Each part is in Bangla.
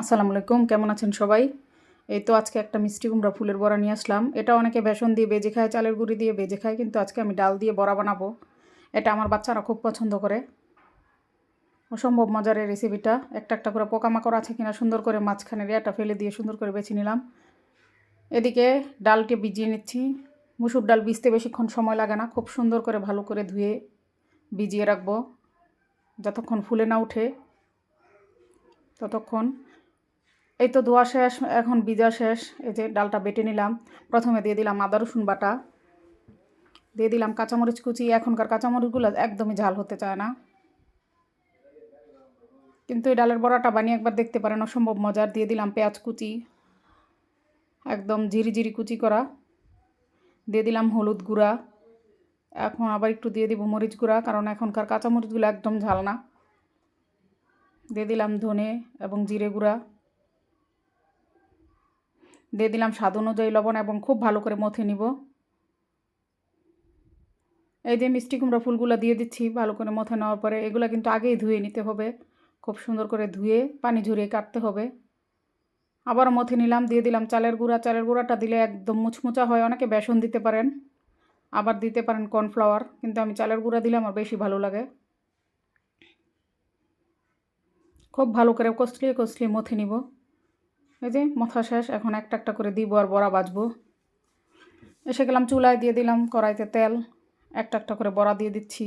আসসালামু আলাইকুম, কেমন আছেন সবাই? এই তো আজকে একটা মিষ্টি কুমড়া ফুলের বড়া নিয়ে আসলাম। এটা অনেকে বেসন দিয়ে বেজে খায়, চালের গুঁড়ি দিয়ে বেজে খায়, কিন্তু আজকে আমি ডাল দিয়ে বড়া বানাবো। এটা আমার বাচ্চারা খুব পছন্দ করে। অসম্ভব মজার এই রেসিপিটা একটা একটা করে পোকামাকড় আছে কিনা সুন্দর করে মাঝখানে রেয়াটা ফেলে দিয়ে সুন্দর করে বেছে নিলাম। এদিকে ডালটি ভিজিয়ে নিচ্ছি। মুসুর ডাল ভিজতে বেশিক্ষণ সময় লাগে না, খুব সুন্দর করে ভালো করে ধুয়ে ভিজিয়ে রাখব। যতক্ষণ ফুলে না উঠে, ততক্ষণ এই তো ধোয়া শেষ, এখন বিজা শেষ। এই যে ডালটা বেটে নিলাম। প্রথমে দিয়ে দিলাম আদা, রসুন বাটা। দিয়ে দিলাম কাঁচামরিচ কুচি। এখনকার কাঁচামরিচগুলো একদমই ঝাল হতে চায় না। কিন্তু এই ডালের বড়াটা বানিয়ে একবার দেখতে পারেন, অসম্ভব মজার। দিয়ে দিলাম পেঁয়াজ কুচি। একদম জিরি জিরি কুচি করা। দিয়ে দিলাম হলুদ গুঁড়া। এখন আবার একটু দিয়ে দিব মরিচ গুঁড়া, কারণ এখনকার কাঁচামরিচগুলো একদম ঝাল না। দিয়ে দিলাম ধনে এবং জিরে গুঁড়া। দিয়ে দিলাম স্বাদ অনুযায়ী লবণ এবং খুব ভালো করে মথে নিব। এই যে মিষ্টি কুমড়া ফুলগুলো দিয়ে দিচ্ছি ভালো করে মথে নেওয়ার পরে, এগুলো কিন্তু আগেই ধুয়ে নিতে হবে। খুব সুন্দর করে ধুয়ে পানি ঝরিয়ে কাটতে হবে। আবার মথে নিলাম, দিয়ে দিলাম চালের গুঁড়া। চালের গুঁড়াটা দিলে একদম মুচমুচা হয়, অনেকে বেসন দিতে পারেন, আবার দিতে পারেন কর্নফ্লাওয়ার, কিন্তু আমি চালের গুঁড়া দিলে আমার বেশি ভালো লাগে। খুব ভালো করে কষলিয়ে কষলিয়ে মথে নিব। এই যে মথা শেষ, এখন একটা একটা করে দিব আর বড়া বাজবো। এসে গেলাম, চুলায় দিয়ে দিলাম কড়াইতে তেল, একটা একটা করে বড়া দিয়ে দিচ্ছি।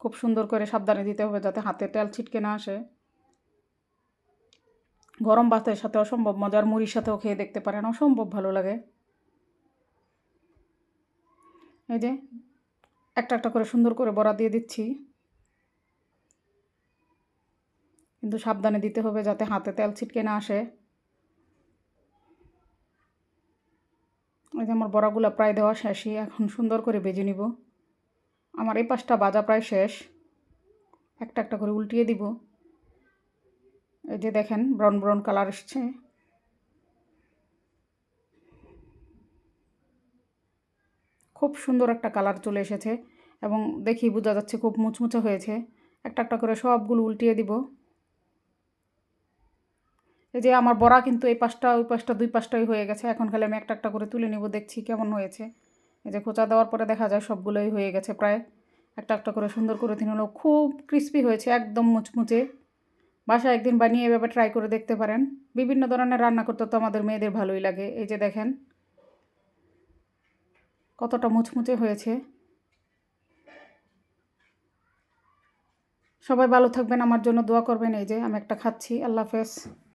খুব সুন্দর করে সাবধানে দিতে হবে যাতে হাতে তেল ছিটকে না আসে। গরম ভাতের সাথে অসম্ভব মজার, মুড়ির সাথেও খেয়ে দেখতে পারেন, অসম্ভব ভালো লাগে। এই যে একটা একটা করে সুন্দর করে বড়া দিয়ে দিচ্ছি। কিন্তু সাবধানে দিতে হবে যাতে হাতে তেল ছিটকে না আসে। এই যে আমার বড়াগুলো প্রায় দেওয়া শেষই, এখন সুন্দর করে বেজে নিব। আমার এই পাশটা বাজা প্রায় শেষ। একটা একটা করে উল্টিয়ে দিব। এই যে দেখেন, ব্রাউন ব্রাউন কালার এসছে। খুব সুন্দর একটা কালার চলে এসেছে এবং দেখি বোঝা যাচ্ছে খুব মুচমুচে হয়েছে। একটা একটা করে সবগুলো উল্টিয়ে দিব। এই যে আমার বড়া কিন্তু এই পাশটা, ওই পাশটা, দুই পাশটাই হয়ে গেছে। এখন খালি আমি একটা একটা করে তুলে নিব, দেখছি কেমন হয়েছে। এই যে খোঁচা দেওয়ার পরে দেখা যায় সবগুলোই হয়ে গেছে প্রায়। একটা একটা করে সুন্দর করে তিন হলো খুব ক্রিস্পি হয়েছে, একদম মুচমুচে। বাসায় একদিন বানিয়ে এভাবে ট্রাই করে দেখতে পারেন। বিভিন্ন ধরনের রান্না করতে তো আমাদের মেয়েদের ভালোই লাগে। এই যে দেখেন, কতটা মুচমুচে হয়েছে। সবাই ভালো থাকবেন, আমার জন্য দোয়া করবেন। এই যে আমি একটা খাচ্ছি, আল্লাহ হাফেজ।